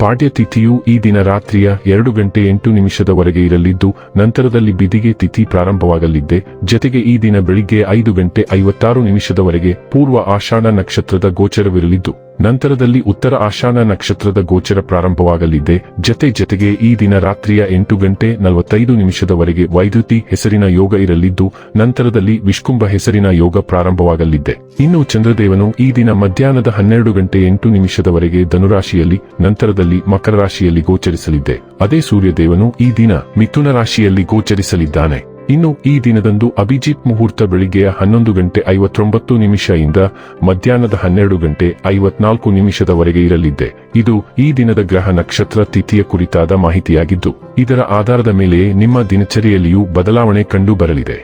ಪಾಡ್ಯ ತಿಥಿಯು ಈ ದಿನ ರಾತ್ರಿಯ ಎರಡು ಗಂಟೆ ಎಂಟು ನಿಮಿಷದವರೆಗೆ ಇರಲಿದ್ದು, ನಂತರದಲ್ಲಿ ಬಿದಿಗೆ ತಿಥಿ ಪ್ರಾರಂಭವಾಗಲಿದ್ದೆ. ಜತೆಗೆ ಈ ದಿನ ಬೆಳಿಗ್ಗೆ ಐದು ಗಂಟೆ ಐವತ್ತಾರು ನಿಮಿಷದವರೆಗೆ ಪೂರ್ವ ಆಷಾಢ ನಕ್ಷತ್ರದ ಗೋಚರವಿರಲಿದ್ದು. ನಂತರದಲ್ಲಿ ಉತ್ತರ ಆಶಾನ ನಕ್ಷತ್ರದ ಗೋಚರ ಪ್ರಾರಂಭವಾಗಲಿದೆ. ಜತೆ ಜತೆಗೆ ಈ ದಿನ ರಾತ್ರಿಯ ಎಂಟು ಗಂಟೆ ನಲವತ್ತೈದು ನಿಮಿಷದವರೆಗೆ ವೈದ್ಯುತಿ ಹೆಸರಿನ ಯೋಗ ಇರಲಿದ್ದು, ನಂತರದಲ್ಲಿ ವಿಷ್ಕುಂಭ ಹೆಸರಿನ ಯೋಗ ಪ್ರಾರಂಭವಾಗಲಿದೆ. ಇನ್ನು ಚಂದ್ರದೇವನು ಈ ದಿನ ಮಧ್ಯಾಹ್ನದ ಹನ್ನೆರಡು ಗಂಟೆ ಎಂಟು ನಿಮಿಷದವರೆಗೆ ಧನುರಾಶಿಯಲ್ಲಿ, ನಂತರದಲ್ಲಿ ಮಕರ ರಾಶಿಯಲ್ಲಿ ಗೋಚರಿಸಲಿದೆ. ಅದೇ ಸೂರ್ಯದೇವನು ಈ ದಿನ ಮಿಥುನ ರಾಶಿಯಲ್ಲಿ ಗೋಚರಿಸಲಿದ್ದಾನೆ. ಇನ್ನು ಈ ದಿನದಂದು ಅಭಿಜಿತ್ ಮುಹೂರ್ತ ಬೆಳಿಗ್ಗೆಯ ಹನ್ನೊಂದು ಗಂಟೆ ಐವತ್ತೊಂಬತ್ತು ನಿಮಿಷದಿಂದ ಮಧ್ಯಾಹ್ನದ ಹನ್ನೆರಡು ಗಂಟೆ ಐವತ್ನಾಲ್ಕು ನಿಮಿಷದವರೆಗೆ ಇರಲಿದ್ದೆ. ಇದು ಈ ದಿನದ ಗ್ರಹ ನಕ್ಷತ್ರ ತಿಥಿಯ ಕುರಿತಾದ ಮಾಹಿತಿಯಾಗಿದ್ದು, ಇದರ ಆಧಾರದ ಮೇಲೆ ನಿಮ್ಮ ದಿನಚರಿಯಲ್ಲಿಯೂ ಬದಲಾವಣೆ ಕಂಡು ಬರಲಿದೆ.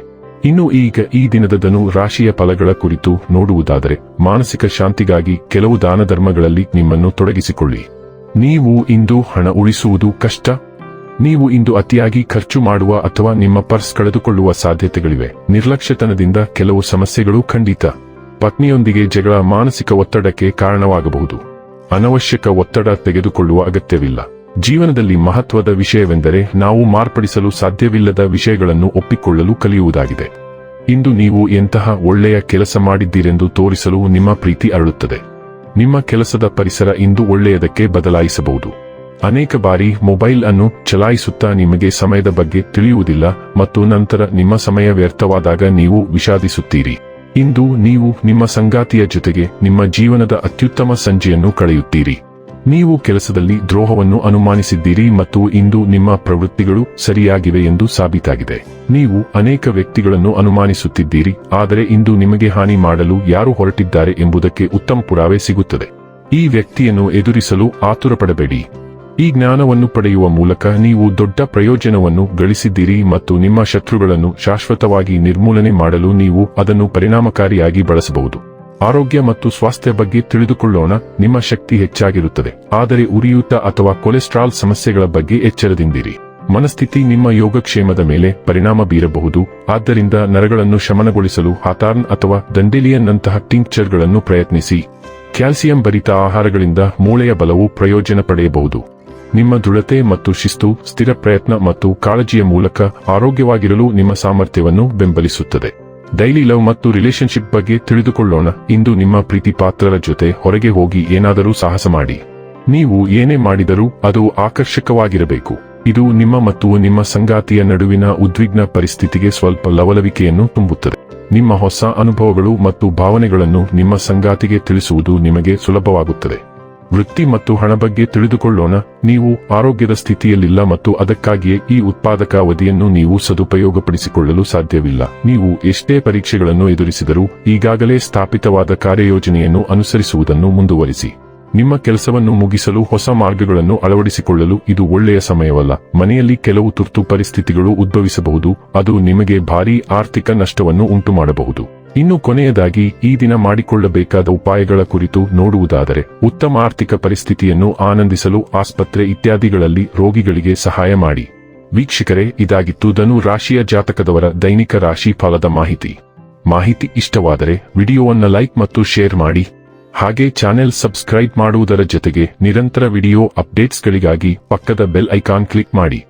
ಇನ್ನು ಈಗ ಈ ದಿನದ ಧನು ರಾಶಿಯ ಫಲಗಳ ಕುರಿತು ನೋಡುವುದಾದರೆ, ಮಾನಸಿಕ ಶಾಂತಿಗಾಗಿ ಕೆಲವು ದಾನ ಧರ್ಮಗಳಲ್ಲಿ ನಿಮ್ಮನ್ನು ತೊಡಗಿಸಿಕೊಳ್ಳಿ. ನೀವು ಇಂದು ಹಣ ಉಳಿಸುವುದು ಕಷ್ಟ ನೀವು ಇಂದು ಅತಿಯಾಗಿ ಖರ್ಚು ಮಾಡುವ ಅಥವಾ ನಿಮ್ಮ ಪರ್ಸ್ ಕಳೆದುಕೊಳ್ಳುವ ಸಾಧ್ಯತೆಗಳಿವೆ. ನಿರ್ಲಕ್ಷ್ಯತನದಿಂದ ಕೆಲವು ಸಮಸ್ಯೆಗಳು ಖಂಡಿತ. ಪತ್ನಿಯೊಂದಿಗೆ ಜಗಳ ಮಾನಸಿಕ ಒತ್ತಡಕ್ಕೆ ಕಾರಣವಾಗಬಹುದು. ಅನವಶ್ಯಕ ಒತ್ತಡ ತೆಗೆದುಕೊಳ್ಳುವ ಅಗತ್ಯವಿಲ್ಲ. ಜೀವನದಲ್ಲಿ ಮಹತ್ವದ ವಿಷಯವೆಂದರೆ ನಾವು ಮಾರ್ಪಡಿಸಲು ಸಾಧ್ಯವಿಲ್ಲದ ವಿಷಯಗಳನ್ನು ಒಪ್ಪಿಕೊಳ್ಳಲು ಕಲಿಯುವುದಾಗಿದೆ. ಇಂದು ನೀವು ಎಂತಹ ಒಳ್ಳೆಯ ಕೆಲಸ ಮಾಡಿದ್ದೀರೆಂದು ತೋರಿಸಲು ನಿಮ್ಮ ಪ್ರೀತಿ ಅರಳುತ್ತದೆ. ನಿಮ್ಮ ಕೆಲಸದ ಪರಿಸರ ಇಂದು ಒಳ್ಳೆಯದಕ್ಕೆ ಬದಲಾಯಿಸಬಹುದು. ಅನೇಕ ಬಾರಿ ಮೊಬೈಲ್ ಅನ್ನು ಚಲಾಯಿಸುತ್ತಾ ನಿಮಗೆ ಸಮಯದ ಬಗ್ಗೆ ತಿಳಿಯುವುದಿಲ್ಲ ಮತ್ತು ನಂತರ ನಿಮ್ಮ ಸಮಯ ವ್ಯರ್ಥವಾದಾಗ ನೀವು ವಿಷಾದಿಸುತ್ತೀರಿ. ಇಂದು ನೀವು ನಿಮ್ಮ ಸಂಗಾತಿಯ ಜೊತೆಗೆ ನಿಮ್ಮ ಜೀವನದ ಅತ್ಯುತ್ತಮ ಸಂಜೆಯನ್ನು ಕಳೆಯುತ್ತೀರಿ. ನೀವು ಕೆಲಸದಲ್ಲಿ ದ್ರೋಹವನ್ನು ಅನುಮಾನಿಸಿದ್ದೀರಿ ಮತ್ತು ಇಂದು ನಿಮ್ಮ ಪ್ರವೃತ್ತಿಗಳು ಸರಿಯಾಗಿವೆ ಎಂದು ಸಾಬೀತಾಗಿದೆ. ನೀವು ಅನೇಕ ವ್ಯಕ್ತಿಗಳನ್ನು ಅನುಮಾನಿಸುತ್ತಿದ್ದೀರಿ, ಆದರೆ ಇಂದು ನಿಮಗೆ ಹಾನಿ ಮಾಡಲು ಯಾರು ಹೊರಟಿದ್ದಾರೆ ಎಂಬುದಕ್ಕೆ ಉತ್ತಮ ಪುರಾವೆ ಸಿಗುತ್ತದೆ. ಈ ವ್ಯಕ್ತಿಯನ್ನು ಎದುರಿಸಲು ಆತುರಪಡಬೇಡಿ. ಈ ಜ್ಞಾನವನ್ನು ಪಡೆಯುವ ಮೂಲಕ ನೀವು ದೊಡ್ಡ ಪ್ರಯೋಜನವನ್ನು ಗಳಿಸಿದ್ದೀರಿ ಮತ್ತು ನಿಮ್ಮ ಶತ್ರುಗಳನ್ನು ಶಾಶ್ವತವಾಗಿ ನಿರ್ಮೂಲನೆ ಮಾಡಲು ನೀವು ಅದನ್ನು ಪರಿಣಾಮಕಾರಿಯಾಗಿ ಬಳಸಬಹುದು. ಆರೋಗ್ಯ ಮತ್ತು ಸ್ವಾಸ್ಥ್ಯ ಬಗ್ಗೆ ತಿಳಿದುಕೊಳ್ಳೋಣ, ನಿಮ್ಮ ಶಕ್ತಿ ಹೆಚ್ಚಾಗಿರುತ್ತದೆ. ಆದರೆ ಉರಿಯೂತ ಅಥವಾ ಕೊಲೆಸ್ಟ್ರಾಲ್ ಸಮಸ್ಯೆಗಳ ಬಗ್ಗೆ ಎಚ್ಚರದಿಂದಿರಿ. ಮನಸ್ಥಿತಿ ನಿಮ್ಮ ಯೋಗಕ್ಷೇಮದ ಮೇಲೆ ಪರಿಣಾಮ ಬೀರಬಹುದು. ಆದ್ದರಿಂದ ನರಗಳನ್ನು ಶಮನಗೊಳಿಸಲು ಹಾತಾರ್ನ್ ಅಥವಾ ದಂಡೇಲಿಯನ್ನಂತಹ ಟಿಂಕ್ಚರ್ಗಳನ್ನು ಪ್ರಯತ್ನಿಸಿ. ಕ್ಯಾಲ್ಸಿಯಂ ಭರಿತ ಆಹಾರಗಳಿಂದ ಮೂಳೆಯ ಬಲವು ಪ್ರಯೋಜನ ಪಡೆಯಬಹುದು. ನಿಮ್ಮ ದೃಢತೆ ಮತ್ತು ಶಿಸ್ತು, ಸ್ಥಿರ ಪ್ರಯತ್ನ ಮತ್ತು ಕಾಳಜಿಯ ಮೂಲಕ ಆರೋಗ್ಯವಾಗಿರಲು ನಿಮ್ಮ ಸಾಮರ್ಥ್ಯವನ್ನು ಬೆಂಬಲಿಸುತ್ತದೆ. ಡೈಲಿ ಲವ್ ಮತ್ತು ರಿಲೇಶನ್ಶಿಪ್ ಬಗ್ಗೆ ತಿಳಿದುಕೊಳ್ಳೋಣ. ಇಂದು ನಿಮ್ಮ ಪ್ರೀತಿ ಪಾತ್ರರ ಜೊತೆ ಹೊರಗೆ ಹೋಗಿ ಏನಾದರೂ ಸಾಹಸ ಮಾಡಿ. ನೀವು ಏನೇ ಮಾಡಿದರೂ ಅದು ಆಕರ್ಷಕವಾಗಿರಬೇಕು. ಇದು ನಿಮ್ಮ ಮತ್ತು ನಿಮ್ಮ ಸಂಗಾತಿಯ ನಡುವಿನ ಉದ್ವಿಗ್ನ ಪರಿಸ್ಥಿತಿಗೆ ಸ್ವಲ್ಪ ಲವಲವಿಕೆಯನ್ನು ತುಂಬುತ್ತದೆ. ನಿಮ್ಮ ಹೊಸ ಅನುಭವಗಳು ಮತ್ತು ಭಾವನೆಗಳನ್ನು ನಿಮ್ಮ ಸಂಗಾತಿಗೆ ತಿಳಿಸುವುದು ನಿಮಗೆ ಸುಲಭವಾಗುತ್ತದೆ. ವೃತ್ತಿ ಮತ್ತು ಹಣ ಬಗ್ಗೆ ತಿಳಿದುಕೊಳ್ಳೋಣ. ನೀವು ಆರೋಗ್ಯದ ಸ್ಥಿತಿಯಲ್ಲಿಲ್ಲ ಮತ್ತು ಅದಕ್ಕಾಗಿಯೇ ಈ ಉತ್ಪಾದಕ ಅವಧಿಯನ್ನು ನೀವು ಸದುಪಯೋಗಪಡಿಸಿಕೊಳ್ಳಲು ಸಾಧ್ಯವಿಲ್ಲ. ನೀವು ಎಷ್ಟೇ ಪರೀಕ್ಷೆಗಳನ್ನು ಎದುರಿಸಿದರೂ ಈಗಾಗಲೇ ಸ್ಥಾಪಿತವಾದ ಕಾರ್ಯಯೋಜನೆಯನ್ನು ಅನುಸರಿಸುವುದನ್ನು ಮುಂದುವರಿಸಿ. ನಿಮ್ಮ ಕೆಲಸವನ್ನು ಮುಗಿಸಲು ಹೊಸ ಮಾರ್ಗಗಳನ್ನು ಅಳವಡಿಸಿಕೊಳ್ಳಲು ಇದು ಒಳ್ಳೆಯ ಸಮಯವಲ್ಲ. ಮನೆಯಲ್ಲಿ ಕೆಲವು ತುರ್ತು ಪರಿಸ್ಥಿತಿಗಳು ಉದ್ಭವಿಸಬಹುದು, ಅದು ನಿಮಗೆ ಭಾರೀ ಆರ್ಥಿಕ ನಷ್ಟವನ್ನು ಉಂಟುಮಾಡಬಹುದು. ಇನ್ನು ಕೊನೆಯದಾಗಿ ಈ ದಿನ ಮಾಡಿಕೊಳ್ಳಬೇಕಾದ ಉಪಾಯಗಳ ಕುರಿತು ನೋಡುವುದಾದರೆ, ಉತ್ತಮ ಆರ್ಥಿಕ ಪರಿಸ್ಥಿತಿಯನ್ನು ಆನಂದಿಸಲು ಆಸ್ಪತ್ರೆ ಇತ್ಯಾದಿಗಳಲ್ಲಿ ರೋಗಿಗಳಿಗೆ ಸಹಾಯ ಮಾಡಿ. ವೀಕ್ಷಕರೇ, ಇದಾಗಿತ್ತು ಧನು ರಾಶಿಯ ಜಾತಕದವರ ದೈನಿಕ ರಾಶಿ ಫಲದ ಮಾಹಿತಿ. ಮಾಹಿತಿ ಇಷ್ಟವಾದರೆ ವಿಡಿಯೋವನ್ನು ಲೈಕ್ ಮತ್ತು ಶೇರ್ ಮಾಡಿ. ಹಾಗೆ ಚಾನೆಲ್ ಸಬ್ಸ್ಕ್ರೈಬ್ ಮಾಡುವುದರ ಜೊತೆಗೆ ನಿರಂತರ ವಿಡಿಯೋ ಅಪ್ಡೇಟ್ಸ್ಗಳಿಗಾಗಿ ಪಕ್ಕದ ಬೆಲ್ ಐಕಾನ್ ಕ್ಲಿಕ್ ಮಾಡಿ.